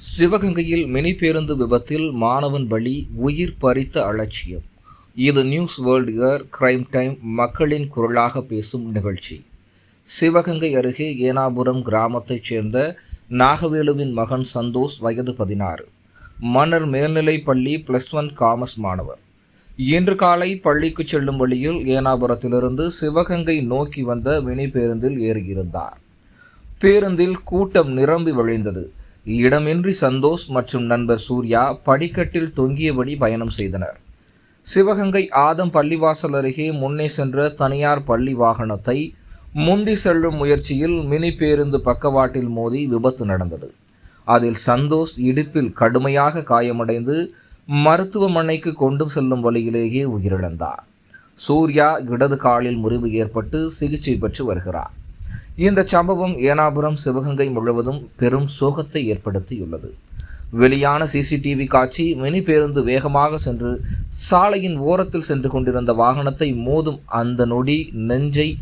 சிவகங்கையில் மினி பேருந்து விபத்தில் மாணவன் பலி உயிர் பறித்த அலட்சியம். இது news world year crime time மக்களின் குரலாக பேசும் நிகழ்ச்சி. சிவகங்கை அருகே ஏனாபுரம் கிராமத்தைச் சேர்ந்த நாகவேலுவின் மகன் சந்தோஷ் வயது பதினாறு. மன்னர் மேல்நிலைப் பள்ளி பிளஸ் ஒன் காமர்ஸ் மாணவர். இன்று காலை பள்ளிக்கு செல்லும் வழியில் ஏனாபுரத்திலிருந்து சிவகங்கை நோக்கி வந்த மினி பேருந்தில் ஏறியிருந்தார். பேருந்தில் கூட்டம் நிரம்பி வழிந்தது. இடமின்றி சந்தோஷ் மற்றும் நண்பர் சூர்யா படிக்கட்டில் தொங்கியபடி பயணம் செய்தனர். சிவகங்கை ஆதம் பள்ளிவாசல் அருகே முன்னே சென்ற தனியார் பள்ளி வாகனத்தை முந்தி செல்லும் முயற்சியில் மினி பேருந்து பக்கவாட்டில் மோதி விபத்து நடந்தது. அதில் சந்தோஷ் இடுப்பில் கடுமையாக காயமடைந்து மருத்துவமனைக்கு கொண்டு செல்லும் வழியிலேயே உயிரிழந்தார். சூர்யா இடது காலில் முறிவு ஏற்பட்டு சிகிச்சை பெற்று வருகிறார். இந்த சம்பவம் ஏனாபுரம் சிவகங்கை முழுவதும் பெரும் சோகத்தை ஏற்படுத்தியுள்ளது. வெளியான சிசிடிவி காட்சி மினி பேருந்து வேகமாக சென்று சாலையின் ஓரத்தில் சென்று கொண்டிருந்த வாகனத்தை மோதும் அந்த நொடி நெஞ்சை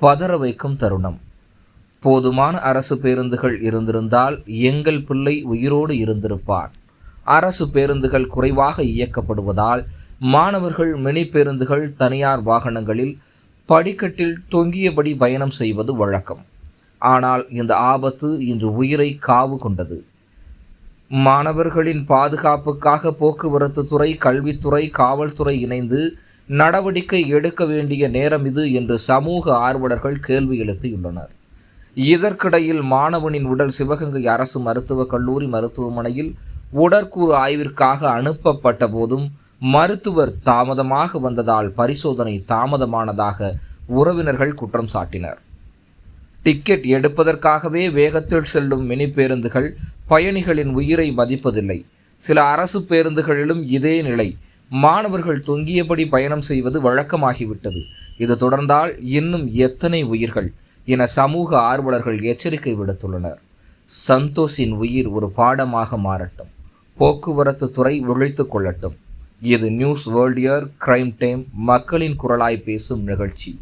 பதற வைக்கும் தருணம். போதுமான அரசு பேருந்துகள் இருந்திருந்தால் எங்கள் பிள்ளை உயிரோடு இருந்திருப்பார். அரசு பேருந்துகள் குறைவாக இயக்கப்படுவதால் மாணவர்கள் மினி பேருந்துகள் தனியார் வாகனங்களில் படிக்கட்டில் தொங்கியபடி பயணம் செய்வது வழக்கம். ஆனால் இந்த ஆபத்து இன்று உயிரை காவு கொண்டது. மாணவர்களின் பாதுகாப்புக்காக போக்குவரத்து துறை கல்வித்துறை காவல்துறை இணைந்து நடவடிக்கை எடுக்க வேண்டிய நேரம் இது என்று சமூக ஆர்வலர்கள் கேள்வி எழுப்பியுள்ளனர். இதற்கிடையில் மாணவனின் உடல் சிவகங்கை அரசு மருத்துவக் கல்லூரி மருத்துவமனையில் உடற்கூறு ஆய்விற்காக அனுப்பப்பட்ட போதும் மருத்துவர் தாமதமாக வந்ததால் பரிசோதனை தாமதமானதாக உறவினர்கள் குற்றம் சாட்டினர். டிக்கெட் எடுப்பதற்காகவே வேகத்தில் செல்லும் மினி பேருந்துகள் பயணிகளின் உயிரை மதிப்பதில்லை. சில அரசு பேருந்துகளிலும் இதே நிலை. மாணவர்கள் தொங்கியபடி பயணம் செய்வது வழக்கமாகிவிட்டது. இது தொடர்ந்தால் இன்னும் எத்தனை உயிர்கள் என சமூக ஆர்வலர்கள் எச்சரிக்கை விடுத்துள்ளனர். சந்தோஷின் உயிர் ஒரு பாடமாக மாறட்டும். போக்குவரத்து துறை ஒழித்து கொள்ளட்டும். இது news world year crime time மக்களின் குரலாய் பேசும் நிகழ்ச்சி.